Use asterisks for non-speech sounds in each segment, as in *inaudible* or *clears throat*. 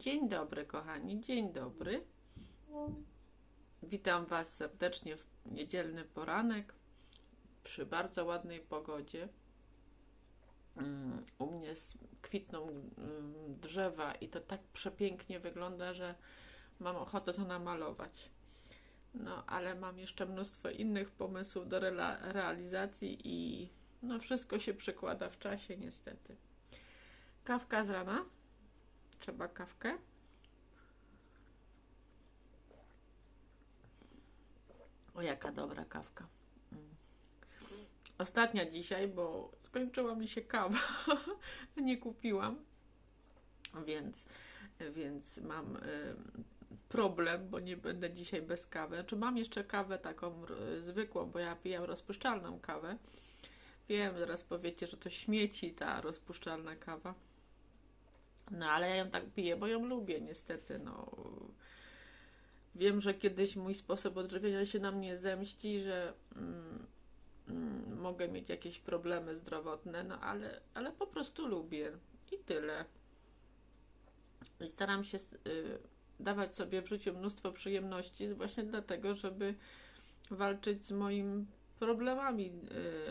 Dzień dobry, kochani, dzień dobry. Witam Was serdecznie w niedzielny poranek przy bardzo ładnej pogodzie. Mm, U mnie kwitną mm, drzewa i to tak przepięknie wygląda, że mam ochotę to namalować. No, ale mam jeszcze mnóstwo innych pomysłów do realizacji i no wszystko się przekłada w czasie niestety. Kawka z rana. Trzeba kawkę. O, jaka dobra kawka. Mm. Ostatnia dzisiaj, bo skończyła mi się kawa. *laughs* Nie kupiłam. Więc, więc mam y, problem, bo nie będę dzisiaj bez kawy. Znaczy mam jeszcze kawę taką zwykłą, bo ja piję rozpuszczalną kawę. Wiem, zaraz powiecie, że to śmieci ta rozpuszczalna kawa. No ale ja ją tak piję, bo ją lubię niestety. No. Wiem, że kiedyś mój sposób odżywiania się na mnie zemści, że mm, mm, mogę mieć jakieś problemy zdrowotne, no ale, ale po prostu lubię i tyle. I staram się y, dawać sobie w życiu mnóstwo przyjemności, właśnie dlatego, żeby walczyć z moimi problemami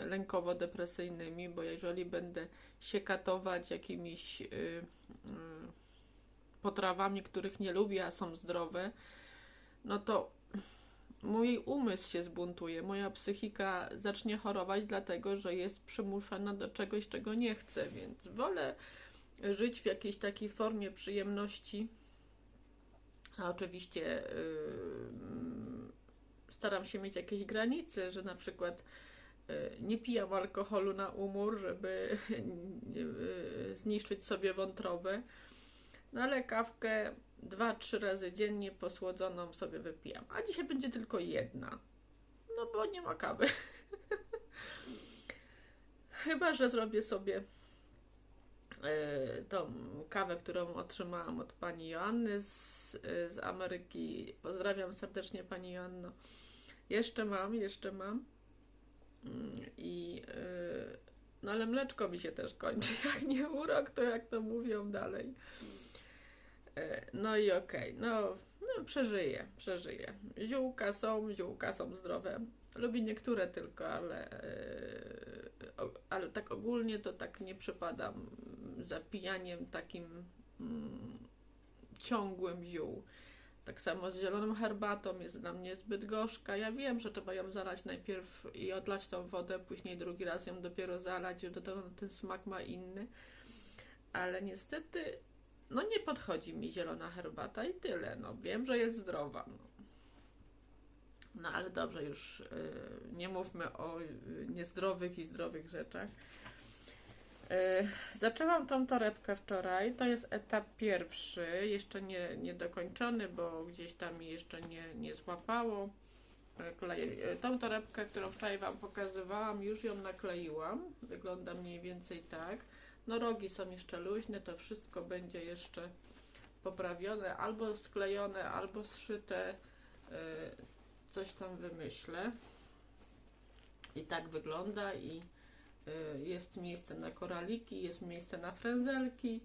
y, lękowo-depresyjnymi, bo jeżeli będę się katować jakimiś y, y, potrawami, których nie lubię, a są zdrowe, no to mój umysł się zbuntuje, moja psychika zacznie chorować, dlatego że jest przymuszana do czegoś, czego nie chce, więc wolę żyć w jakiejś takiej formie przyjemności. A oczywiście staram się mieć jakieś granice, że na przykład yy, nie pijam alkoholu na umór, żeby *laughs* yy, zniszczyć sobie wątrobę. No ale kawkę dwa, trzy razy dziennie posłodzoną sobie wypijam. A dzisiaj będzie tylko jedna. No bo nie ma kawy. *laughs* Chyba, że zrobię sobie e, tą kawę, którą otrzymałam od pani Joanny z, z Ameryki. Pozdrawiam serdecznie pani Joanno. Jeszcze mam, jeszcze mam. Mm, I e, no ale mleczko mi się też kończy. *laughs* Jak nie urok, to jak to mówią dalej. E, No i okej, no, no przeżyję, przeżyję. Ziółka są, ziółka są zdrowe. Lubię niektóre tylko, ale, o- ale tak ogólnie to tak nie przypadam za pijaniem takim mm, ciągłym ziół. Tak samo z zieloną herbatą jest dla mnie zbyt gorzka. Ja wiem, że trzeba ją zalać najpierw i odlać tą wodę, później drugi raz ją dopiero zalać, że to ten, ten smak ma inny. Ale niestety no nie podchodzi mi zielona herbata i tyle. No wiem, że jest zdrowa. No, no ale dobrze, już y, nie mówmy o y, niezdrowych i zdrowych rzeczach. Y, zaczęłam tą torebkę wczoraj. To jest etap pierwszy, jeszcze nie, nie dokończony, bo gdzieś tam jeszcze nie, nie złapało. Y, y, tą torebkę, którą wczoraj Wam pokazywałam, już ją nakleiłam. Wygląda mniej więcej tak. No rogi są jeszcze luźne, to wszystko będzie jeszcze poprawione, albo sklejone, albo zszyte. Coś tam wymyślę. I tak wygląda i jest miejsce na koraliki, jest miejsce na frędzelki,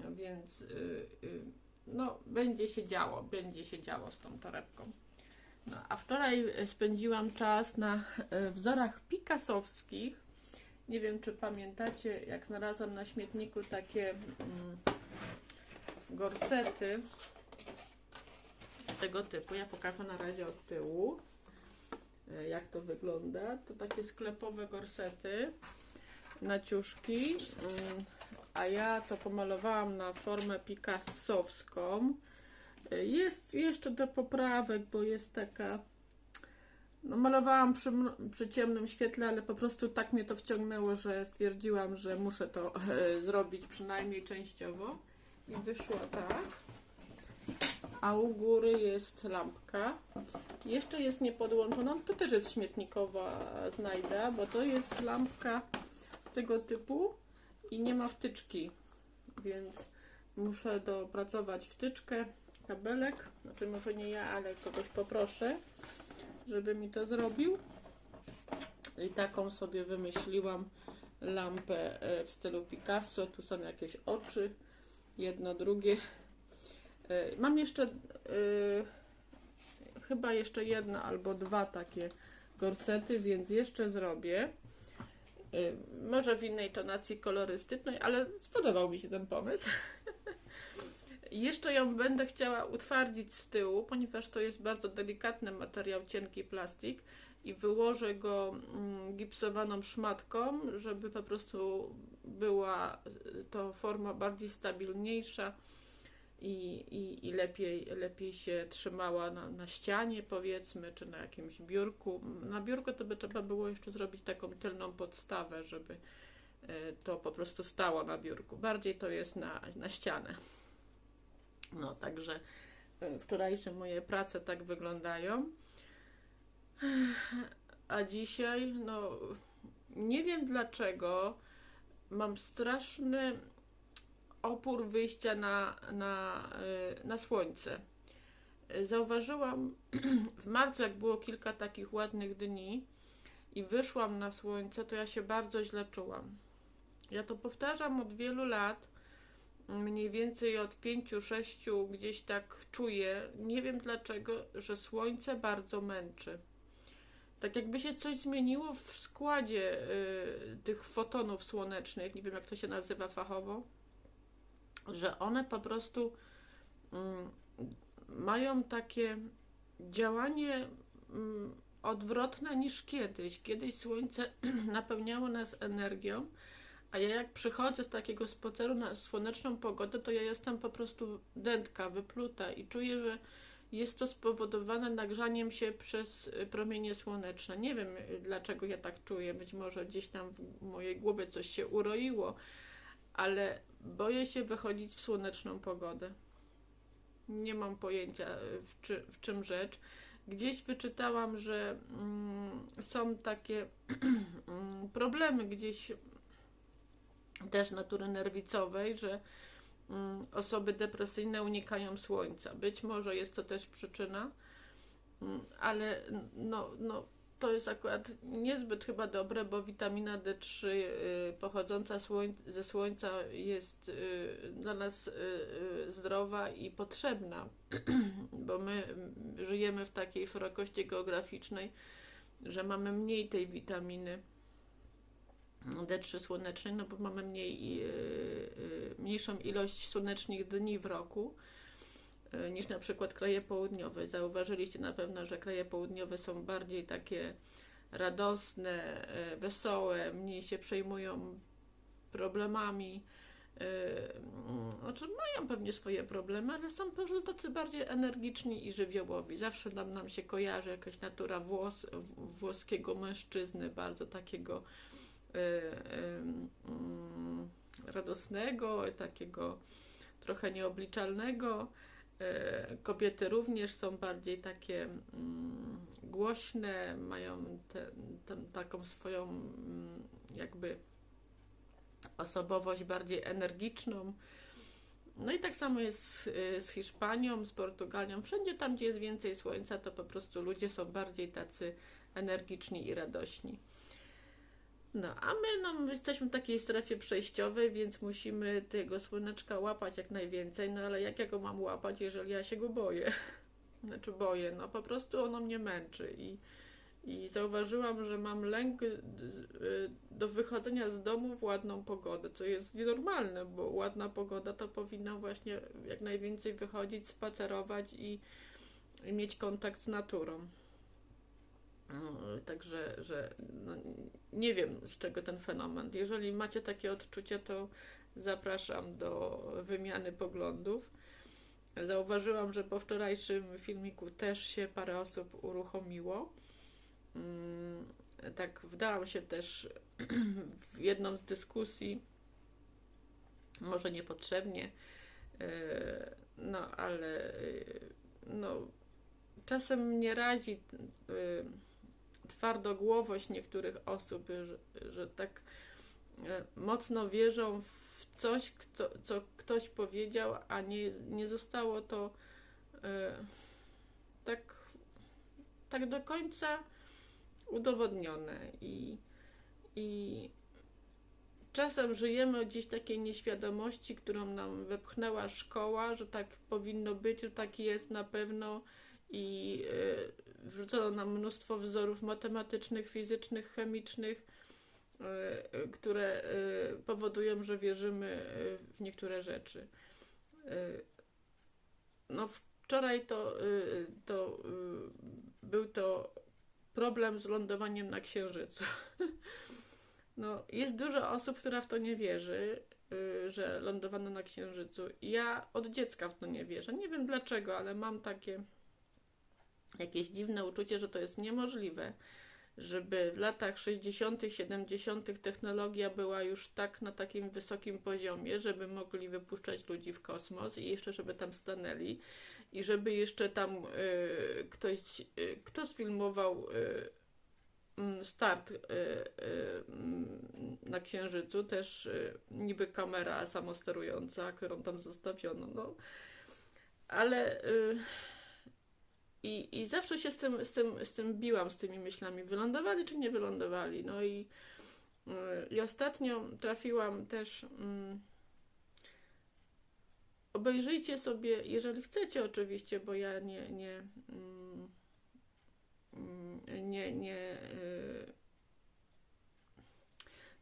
więc y, y, no będzie się działo, będzie się działo z tą torebką. No, a wczoraj spędziłam czas na wzorach pikasowskich. Nie wiem, czy pamiętacie, jak znalazłam na śmietniku takie mm, gorsety tego typu. Ja pokażę na razie od tyłu, e, jak to wygląda. To takie sklepowe gorsety na ciuszki, mm, a ja to pomalowałam na formę picassowską. E, Jest jeszcze do poprawek, bo jest taka no, malowałam przy, przy ciemnym świetle, ale po prostu tak mnie to wciągnęło, że stwierdziłam, że muszę to e, zrobić przynajmniej częściowo. I wyszło tak. A u góry jest lampka. Jeszcze jest niepodłączona. To też jest śmietnikowa znajda, bo to jest lampka tego typu i nie ma wtyczki, więc muszę dopracować wtyczkę, kabelek. Znaczy może nie ja, ale kogoś poproszę żeby mi to zrobił. I taką sobie wymyśliłam lampę e, w stylu Picasso. Tu są jakieś oczy, jedno, drugie. Y, Mam jeszcze y, chyba jeszcze jedno albo dwa takie gorsety, więc jeszcze zrobię. Y, Może w innej tonacji kolorystycznej, ale spodobał mi się ten pomysł. *laughs* Jeszcze ją będę chciała utwardzić z tyłu, ponieważ to jest bardzo delikatny materiał, cienki plastik i wyłożę go mm, gipsowaną szmatką, żeby po prostu była to forma bardziej stabilniejsza i, i, i lepiej, lepiej się trzymała na, na ścianie, powiedzmy, czy na jakimś biurku. Na biurku to by trzeba było jeszcze zrobić taką tylną podstawę, żeby y, to po prostu stało na biurku. Bardziej to jest na, na ścianę. No, także y, wczorajsze moje prace tak wyglądają. A dzisiaj, no, nie wiem dlaczego, mam straszny opór wyjścia na, na, y, na słońce. Zauważyłam *clears throat* w marcu, jak było kilka takich ładnych dni i wyszłam na słońce, to ja się bardzo źle czułam. Ja to powtarzam od wielu lat, mniej więcej od 5-6 gdzieś tak czuję. Nie wiem dlaczego, że słońce bardzo męczy. Tak jakby się coś zmieniło w składzie y, tych fotonów słonecznych, nie wiem jak to się nazywa fachowo, że one po prostu mm, mają takie działanie mm, odwrotne niż kiedyś. Kiedyś słońce *clears throat* napełniało nas energią, a ja jak przychodzę z takiego spaceru na słoneczną pogodę, to ja jestem po prostu dętka, wypluta i czuję, że jest to spowodowane nagrzaniem się przez y, promienie słoneczne. Nie wiem y, dlaczego ja tak czuję, być może gdzieś tam w mojej głowie coś się uroiło, ale boję się wychodzić w słoneczną pogodę. Nie mam pojęcia y, w, czy, w czym rzecz. Gdzieś wyczytałam, że mm, są takie *clears throat* mm, problemy gdzieś też natury nerwicowej, że mm, osoby depresyjne unikają słońca. Być może jest to też przyczyna, mm, ale no, no, to jest akurat niezbyt chyba dobre, bo witamina D3 y, pochodząca ze słońca jest y, dla nas y, zdrowa i potrzebna, *clears throat* bo my mm, żyjemy w takiej szerokości geograficznej, że mamy mniej tej witaminy. D3 słonecznej, no bo mamy mniej, mniejszą ilość słonecznych dni w roku niż na przykład kraje południowe. Zauważyliście na pewno, że kraje południowe są bardziej takie radosne, yy, wesołe, mniej się przejmują problemami. Yy, znaczy mają pewnie swoje problemy, ale są po prostu tacy bardziej energiczni i żywiołowi. Zawsze nam, nam się kojarzy jakaś natura włos, włoskiego mężczyzny, bardzo takiego y, y, mm, radosnego, takiego trochę nieobliczalnego. Y, Kobiety również są bardziej takie mm, głośne, mają te, tę taką swoją mm, jakby osobowość bardziej energiczną. No i tak samo jest y, z Hiszpanią, z Portugalią. Wszędzie tam, gdzie jest więcej słońca, to po prostu ludzie są bardziej tacy energiczni i radośni. No, a my no, jesteśmy w takiej strefie przejściowej, więc musimy tego słoneczka łapać jak najwięcej. No ale jak ja go mam łapać, jeżeli ja się go boję? *laughs* Znaczy boję, no po prostu ono mnie męczy i, i zauważyłam, że mam lęk y, y, do wychodzenia z domu w ładną pogodę, co jest nienormalne, bo ładna pogoda to powinna właśnie jak najwięcej wychodzić, spacerować i, i mieć kontakt z naturą. No, Także, że no, nie wiem z czego ten fenomen. Jeżeli macie takie odczucia, to zapraszam do wymiany poglądów. Zauważyłam, że po wczorajszym filmiku też się parę osób uruchomiło. Mm, Tak, wdałam się też *clears throat* w jedną z dyskusji, może niepotrzebnie, e, no ale e, no, czasem mnie razi e, twardogłowość niektórych osób, że, że tak e, mocno wierzą w coś, kto, co ktoś powiedział, a nie, nie zostało to e, tak, tak do końca udowodnione. I, i czasem żyjemy gdzieś takiej nieświadomości, którą nam wepchnęła szkoła, że tak powinno być, że tak jest na pewno i y, wrzucono nam mnóstwo wzorów matematycznych, fizycznych, chemicznych, y, y, które powodują, że wierzymy w niektóre rzeczy. No wczoraj to, to był to problem z lądowaniem na Księżycu. *laughs* No, jest dużo osób, która w to nie wierzy, że lądowano na Księżycu. Ja od dziecka w to nie wierzę. Nie wiem dlaczego, ale mam takie jakieś dziwne uczucie, że to jest niemożliwe, żeby w latach 60., 70. technologia była już tak na takim wysokim poziomie, żeby mogli wypuszczać ludzi w kosmos i jeszcze, żeby tam stanęli i żeby jeszcze tam y, ktoś, y, kto sfilmował y, mm, start y, y, mm, na Księżycu, też y, niby kamera samosterująca, którą tam zostawiono, no. Ale i, i zawsze się z tym, z, tym, z tym biłam, z tymi myślami, wylądowali czy nie wylądowali. No i, y, i ostatnio trafiłam też. Mm, obejrzyjcie sobie, jeżeli chcecie oczywiście, bo ja nie, nie, mm, mm, nie, nie, y,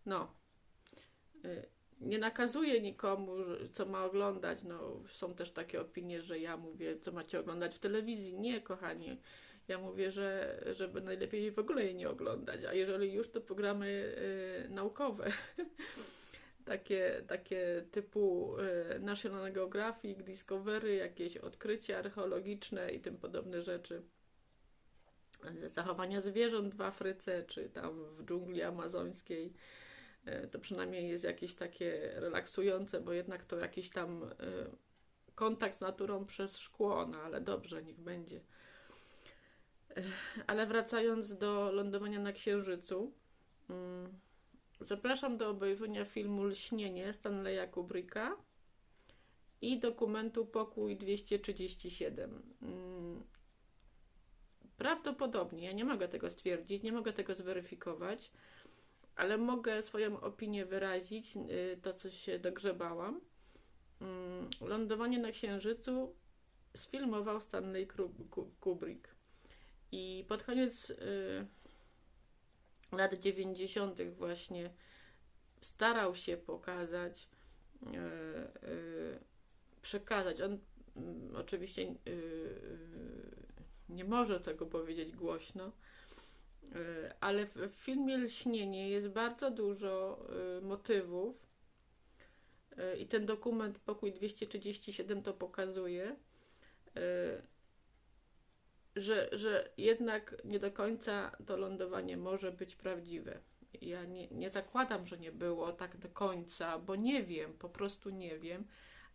no, y, nie nakazuję nikomu, co ma oglądać. No, są też takie opinie, że ja mówię, co macie oglądać w telewizji. Nie, kochani. Ja mówię, że żeby najlepiej w ogóle jej nie oglądać, a jeżeli już, to programy y, naukowe. *laughs* takie, takie typu y, National Geographic, Discovery, jakieś odkrycia archeologiczne i tym podobne rzeczy. Zachowania zwierząt w Afryce, czy tam w dżungli amazońskiej. Y, To przynajmniej jest jakieś takie relaksujące, bo jednak to jakiś tam y, kontakt z naturą przez szkło, no ale dobrze, niech będzie. Y, Ale wracając do lądowania na Księżycu, mm, zapraszam do obejrzenia filmu Lśnienie Stanleya Kubricka i dokumentu Pokój 237. Mm, Prawdopodobnie, ja nie mogę tego stwierdzić, nie mogę tego zweryfikować, ale mogę swoją opinię wyrazić, y, to co się dogrzebałam. Mm, Lądowanie na Księżycu sfilmował Stanley Kubrick. I pod koniec y, lat 90. właśnie starał się pokazać, y, przekazać. On mm, oczywiście nie może tego powiedzieć głośno, ale w, w filmie Lśnienie jest bardzo dużo y, motywów y, i ten dokument Pokój 237 to pokazuje, y, że, że jednak nie do końca to lądowanie może być prawdziwe. Ja nie, nie zakładam, że nie było tak do końca, bo nie wiem, po prostu nie wiem,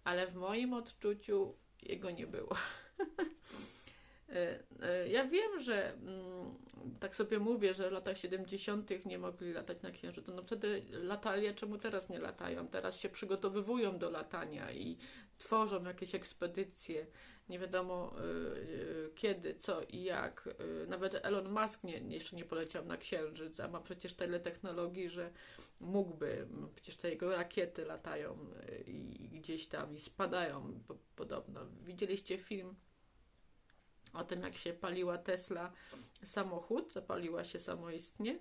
ale w moim odczuciu jego nie było. *laughs* E, e, Ja wiem, że mm, tak sobie mówię, że w latach 70. nie mogli latać na Księżycu. No wtedy latali, a czemu teraz nie latają? Teraz się przygotowywują do latania i tworzą jakieś ekspedycje. Nie wiadomo y, kiedy, co i jak. Nawet Elon Musk nie, jeszcze nie poleciał na Księżyc, a ma przecież tyle technologii, że mógłby. Przecież te jego rakiety latają i gdzieś tam i spadają po, podobno. Widzieliście film o tym, jak się paliła Tesla samochód, zapaliła się samoistnie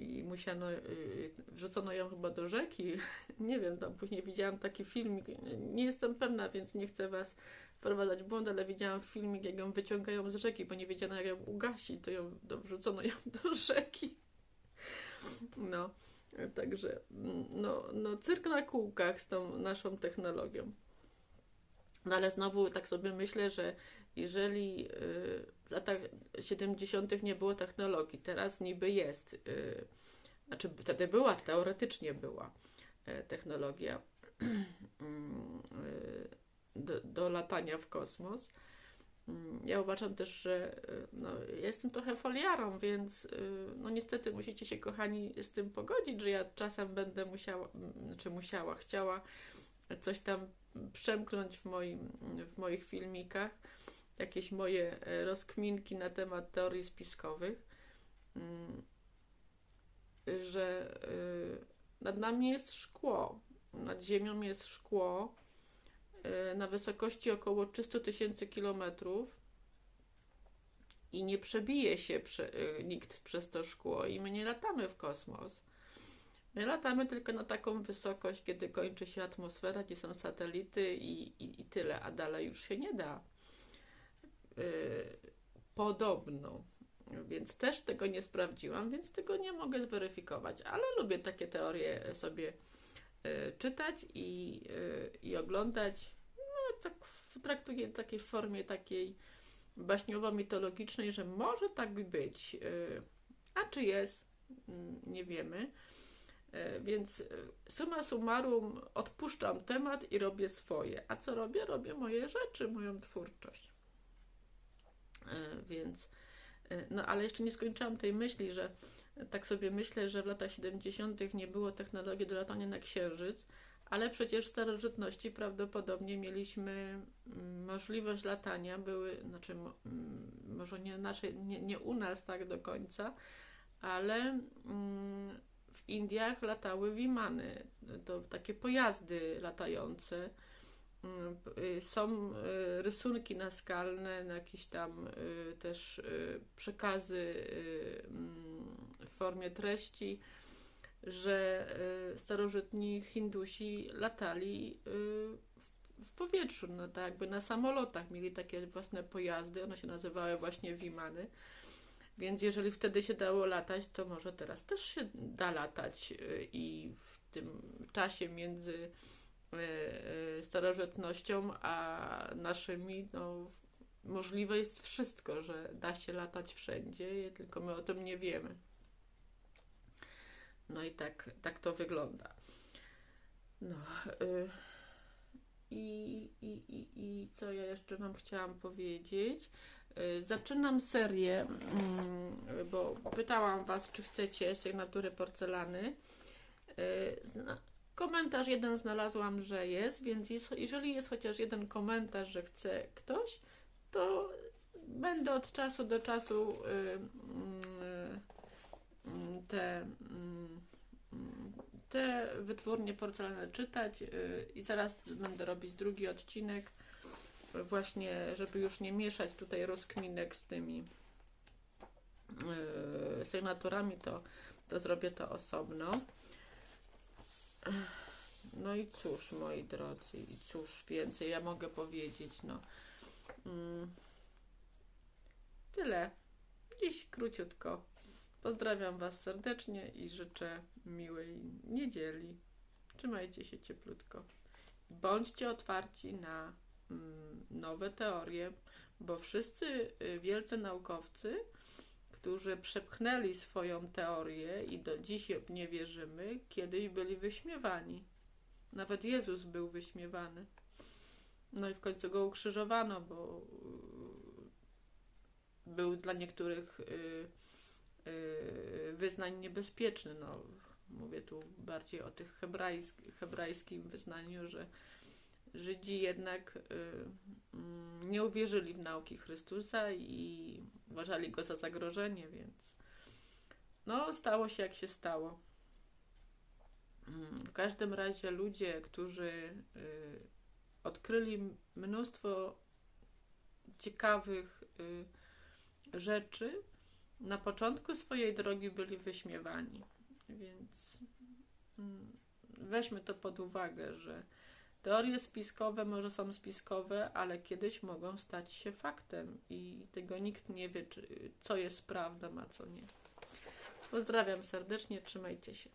i, musiano, y, wrzucono ją chyba do rzeki. *laughs* Nie wiem, tam później widziałam taki filmik, nie jestem pewna, więc nie chcę Was wprowadzać w błąd, ale widziałam filmik, jak ją wyciągają z rzeki, bo nie wiedziano, jak ją ugasić, to ją, to wrzucono ją *laughs* do rzeki. No, także, no, no cyrk na kółkach z tą naszą technologią. No ale znowu tak sobie myślę, że jeżeli y, w latach 70. nie było technologii, teraz niby jest, y, znaczy wtedy była, teoretycznie była e, technologia *clears throat* mm, y, do, do latania w kosmos. Mm, Ja uważam też, że y, no, jestem trochę foliarą, więc y, no niestety musicie się, kochani, z tym pogodzić, że ja czasem będę musiała, mm, czy musiała, chciała coś tam przemknąć w, moim, w moich filmikach, jakieś moje e, rozkminki na temat teorii spiskowych, mm, że nad nami jest szkło, nad ziemią jest szkło y, na wysokości około 300 tysięcy kilometrów i nie przebije się nikt przez to szkło i my nie latamy w kosmos. My latamy tylko na taką wysokość, kiedy kończy się atmosfera, gdzie są satelity i, i, i tyle, a dalej już się nie da. Yy, podobno. Więc też tego nie sprawdziłam, więc tego nie mogę zweryfikować, ale lubię takie teorie sobie y, czytać i, y, i oglądać. No, tak traktuję w takiej formie takiej baśniowo-mitologicznej, że może tak być. Y, a czy jest, mm, nie wiemy. Y, Więc y, summa summarum odpuszczam temat i robię swoje. A co robię? Robię moje rzeczy, moją twórczość. Y, Więc, y, no ale jeszcze nie skończyłam tej myśli, że tak sobie myślę, że w latach 70. nie było technologii do latania na księżyc, ale przecież w starożytności prawdopodobnie mieliśmy mm, możliwość latania, były, znaczy mm, może nie, naszej, nie, nie u nas tak do końca, ale mm, w Indiach latały wimany, to takie pojazdy latające. P- y, Są y, rysunki naskalne, na jakieś tam y, też y, przekazy y, mm, w formie treści, że y, starożytni Hindusi latali y, w, powietrzu, no tak jakby na samolotach, mieli takie własne pojazdy, one się nazywały właśnie wimany. Więc jeżeli wtedy się dało latać, to może teraz też się da latać y, i w tym czasie między y, y, starożytnością a naszymi, no możliwe jest wszystko, że da się latać wszędzie, tylko my o tym nie wiemy. No i tak, tak to wygląda. No. Y, i, i, i, I co ja jeszcze Wam chciałam powiedzieć? Y, Zaczynam serię, mm, bo pytałam Was, czy chcecie sygnatury porcelany. Y, Komentarz jeden znalazłam, że jest, więc jest, jeżeli jest chociaż jeden komentarz, że chce ktoś, to będę od czasu do czasu y, mm, y, te, mm, te wytwórnie porcelany czytać y, i zaraz będę robić drugi odcinek właśnie, żeby już nie mieszać tutaj rozkminek z tymi yy, sygnaturami, to, to zrobię to osobno. No i cóż, moi drodzy, i cóż więcej ja mogę powiedzieć, no. Mm. Tyle. Dziś króciutko. Pozdrawiam Was serdecznie i życzę miłej niedzieli. Trzymajcie się cieplutko. Bądźcie otwarci na mm, nowe teorie, bo wszyscy y, wielcy naukowcy, którzy przepchnęli swoją teorię i do dziś nie wierzymy, kiedyś byli wyśmiewani. Nawet Jezus był wyśmiewany. No i w końcu go ukrzyżowano, bo y, był dla niektórych y, y, wyznań niebezpieczny. No, mówię tu bardziej o tych hebrajsk, hebrajskim wyznaniu, że Żydzi jednak y, mm, nie uwierzyli w nauki Chrystusa i uważali go za zagrożenie, więc no, stało się jak się stało. Mm, W każdym razie ludzie, którzy y, odkryli mnóstwo ciekawych y, rzeczy, na początku swojej drogi byli wyśmiewani. Więc mm, weźmy to pod uwagę, że teorie spiskowe może są spiskowe, ale kiedyś mogą stać się faktem i tego nikt nie wie, czy, co jest prawdą, a co nie. Pozdrawiam serdecznie, trzymajcie się.